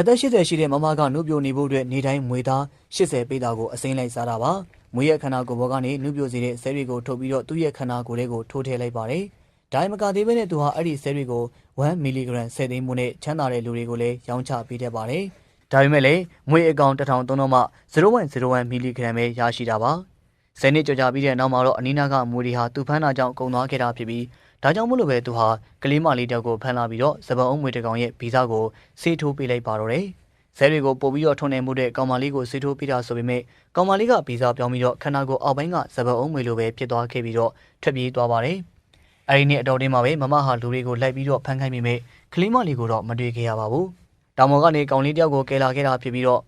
အသက်80ရှိတဲ့မမကနှုတ်ပြနေဖို့အတွက်နေတိုင်းမွေသား80ပေးတာကိုအစိမ့်လိုက်စားတာပါမွေရဲ့ခန္ဓာကိုယ်ပေါ်ကနေနှုတ်ပြစေတဲ့ဆဲတွေကိုထုတ်ပြီးတော့သူ့ရဲ့ခန္ဓာကိုယ်လေးကိုထိုးထည့်လိုက်ပါတယ်ဒါမှမကသေးဘဲနဲ့သူဟာအဲ့ဒီဆဲတွေကို1မီလီဂရမ်ဆဲသိန်းမှုနဲ့ချမ်းသာတဲ့လူတွေကိုလည်းရောင်းချပေးတတ်ပါတယ်ဒါပေမဲ့လည်းမွေအကောင်တစ်ထောင်သုံးတော့မှ0.01မီလီဂရမ်ပဲရရှိတာပါဆယ်နှစ်ကြော်ကြာပြီးတဲ့နောက်မှာတော့အနီးနားကမွေတွေဟာသူ့ဖမ်းတာကြောင့်ကုန်သွားခဲ့တာဖြစ်ပြီး ဒါကြောင့်မို့လို့ပဲသူဟာကလေးမလေးတောက်ကိုဖမ်းလာပြီးတော့စပန်အုံးမွေတစ်ကောင်ရဲ့ဗီဇကိုဆေးထိုးပေးလိုက်ပါတော့တယ်။ဆဲတွေကိုပို့ပြီးတော့ထုံနေမှုတဲ့ကောင်မလေးကိုဆေးထိုးပေးတာဆိုပေမဲ့ကောင်မလေးကဗီဇပြောင်းပြီးတော့ခန္ဓာကိုယ်အောက်ပိုင်းကစပန်အုံးမွေလိုပဲဖြစ်သွားခဲ့ပြီးတော့ထွက်ပြေးသွားပါတယ်။အဲဒီနေ့အတော်တင်းမှာပဲမမဟာလူတွေကိုလိုက်ပြီးတော့ဖမ်းခိုင်းမိမဲ့ကလေးမလေးကိုတော့မတွေ့ခဲ့ရပါဘူး။တောင်ပေါ်ကနေကောင်လေးတယောက်ကိုကယ်လာခဲ့တာဖြစ်ပြီးတော့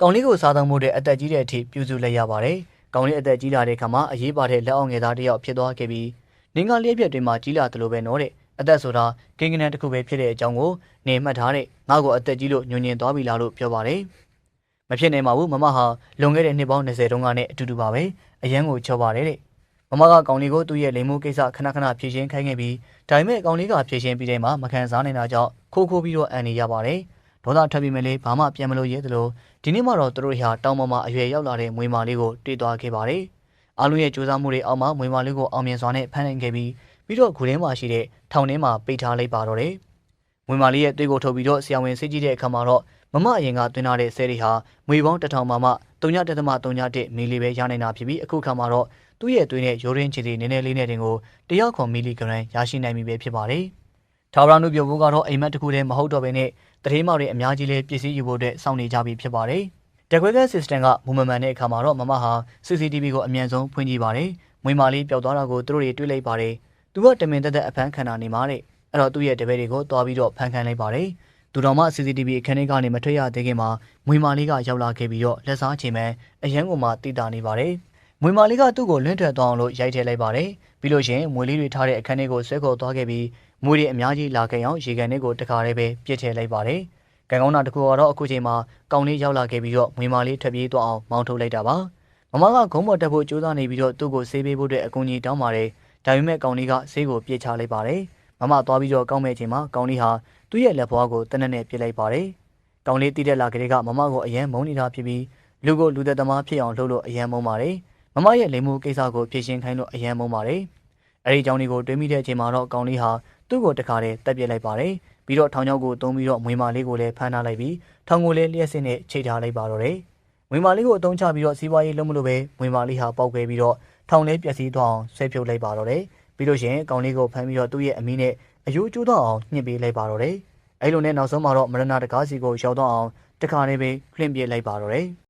ကောင်လေးကိုစားသုံးမှုတဲ့အသက်ကြီးတဲ့အထိပြုစုလိုက်ရပါတယ်။ကောင်လေးအသက်ကြီးလာတဲ့ခါမှာအရေးပါတဲ့လက်အောင်ငယ်သားတစ်ယောက်ဖြစ်သွားခဲ့ပြီး နင်္ဂလျက်ပြက်တွေမှာကြီးလာတယ်လို့ပဲနော်တဲ့အသက်ဆိုတာကိန်းကနန်းတစ်ခုပဲဖြစ်တဲ့အကြောင်းကိုနေမှတ်ထားတဲ့ငါ့ကိုအသက်ကြီးလို့ညွန်ညင်သွားပြီလားလို့ပြောပါတယ်။မဖြစ်နိုင်ပါဘူးမမဟာလွန်ခဲ့တဲ့နှစ်ပေါင်း20တုန်းကနဲ့အတူတူပါပဲအရန်ကိုချောပါတယ်တဲ့။မမကကောင်လေးကိုသူ့ရဲ့လိမ်မှုကိစ္စခဏခဏဖြေရှင်းခိုင်းခဲ့ပြီးဒါပေမဲ့ကောင်လေးကဖြေရှင်းပြီးတဲ့မှမခံစားနိုင်တာကြောင့်ခိုးခိုးပြီးတော့အန်နေရပါတယ်။ဒေါသထွက်ပြီးမဲ့လေဘာမှပြန်မလို့ရဲသလိုဒီနေ့မှတော့သူတို့ဟာတောင်ပေါ်မှာအရွယ်ရောက်လာတဲ့မွေမာလေးကိုတွေ့သွားခဲ့ပါတယ်။ အားလုံးရဲ့စူးစမ်းမှုတွေအောက်မှာမွေမာလေးကိုအောင်မြင်စွာနဲ့ဖမ်းနိုင်ခဲ့ပြီးပြီးတော့ဂူထဲမှာရှိတဲ့ထောင်ထဲမှာပိတ်ထားလိုက်ပါတော့တယ်။မွေမာလေးရဲ့သွေးကိုထုတ်ပြီးတော့ဆရာဝန်စစ်ကြည့်တဲ့အခါမှာတော့မမအရင်ကသွင်းထားတဲ့ဆဲတွေဟာမွေပေါင်းတစ်ထောင်မှမှ3.3.1မီလီပဲရနိုင်တာဖြစ်ပြီးအခုခါမှာတော့သူ့ရဲ့သွေးနဲ့ရိုးရင်းချီစီနည်းနည်းလေးနဲ့တင်ကို100မီလီဂရမ်ရရှိနိုင်ပြီပဲဖြစ်ပါတယ်။ထာဝရနုပြောဖို့ကတော့အိမ်မက်တစ်ခုတည်းမဟုတ်တော့ဘဲနဲ့တတိမတွေအများကြီးလေးပစ္စည်းယူဖို့အတွက်စောင့်နေကြပြီဖြစ်ပါတယ်။ Decorator System ကမူမမှန်တဲ့အခါမှာတော့မမဟာ CCTV ကိုအမြန်ဆုံးဖွင့်ကြည့်ပါတယ်။မွေမာလေးပျောက်သွားတာကိုသူတို့တွေတွေ့လိုက်ပါတယ်။သူကတမင်တက်တက်အဖမ်းခံတာနေမှာတဲ့။အဲ့တော့သူ့ရဲ့တပည့်တွေကိုတွားပြီးတော့ဖမ်းခံလိုက်ပါတယ်။သူတော်မှ CCTV အခန်းထဲကနေမထွက်ရသေးခင်မှာမွေမာလေးကရောက်လာခဲ့ပြီးတော့လက်စားချိန်မှအရန်ကိုမှတိတာနေပါတယ်။မွေမာလေးကသူ့ကိုလွင့်ထွက်သွားအောင်လို့ရိုက်ထည့်လိုက်ပါတယ်။ပြီးလို့ရှိရင်မွေလေးတွေထားတဲ့အခန်းထဲကိုဆွဲခေါ်သွားခဲ့ပြီးမွေတွေအများကြီးလာခဲ့အောင်ရေကန်တွေကိုတခါတည်းပဲပြစ်ထည့်လိုက်ပါတယ်။ ကံကောင်းတာတစ်ခုကတော့အခုချိန်မှာကောင်လေးရောက်လာခဲ့ပြီးတော့မွေမာလေးထွက်ပြေးသွားအောင်မောင်းထုတ်လိုက်တာပါ။မမကဂုံးပေါ်တက်ဖို့ကြိုးစားနေပြီးတော့သူ့ကိုဆေးပေးဖို့အတွက်အကူအညီတောင်းပါတယ်။ဒါပေမဲ့ကောင်လေးကဆေးကိုပြစ်ချလိုက်ပါတယ်။မမသွားပြီးတော့ကောင်းမဲ့ချိန်မှာကောင်လေးဟာသူ့ရဲ့လက်ဘွားကိုတနက်နဲ့ပြစ်လိုက်ပါတယ်။ကောင်လေးတိတဲ့လာကလေးကမမကိုအယံမုန်းနေတာဖြစ်ပြီးလူကိုလူသက်သမားဖြစ်အောင်လှုပ်လို့အယံမုန်းပါတယ်။မမရဲ့လိမ်မှုကိစ္စကိုဖြေရှင်းခိုင်းလို့အယံမုန်းပါတယ်။အဲဒီကြောင့်ဒီကိုတွေးမိတဲ့အချိန်မှာတော့ကောင်လေးဟာ သူ့ကိုတခါတည်းတက်ပြစ်လိုက်ပါတယ်။ပြီးတော့ထောင်ချောက်ကိုတုံးပြီးတော့မွေမာလေးကိုလည်းဖမ်းထားလိုက်ပြီးထောင်ကိုလည်းလျှက်စစ်နဲ့ချိတ်ထားလိုက်ပါတော့တယ်။မွေမာလေးကိုအသုံးချပြီးတော့စီးပွားရေးလုံးမလို့ပဲမွေမာလေးဟာပေါက်ခွဲပြီးတော့ထောင်လေးပျက်စီးသွားအောင်ဆွဲဖြုတ်လိုက်ပါတော့တယ်။ပြီးလို့ရှိရင်ကောင်လေးကိုဖမ်းပြီးတော့သူ့ရဲ့အမီးနဲ့အယိုးကျိုးတော့အောင်ညှစ်ပေးလိုက်ပါတော့တယ်။အဲလိုနဲ့နောက်ဆုံးမှာတော့မရဏတကားစီကိုရောက်တော့အောင်တခါလေးပဲခလင့်ပြေးလိုက်ပါတော့တယ်။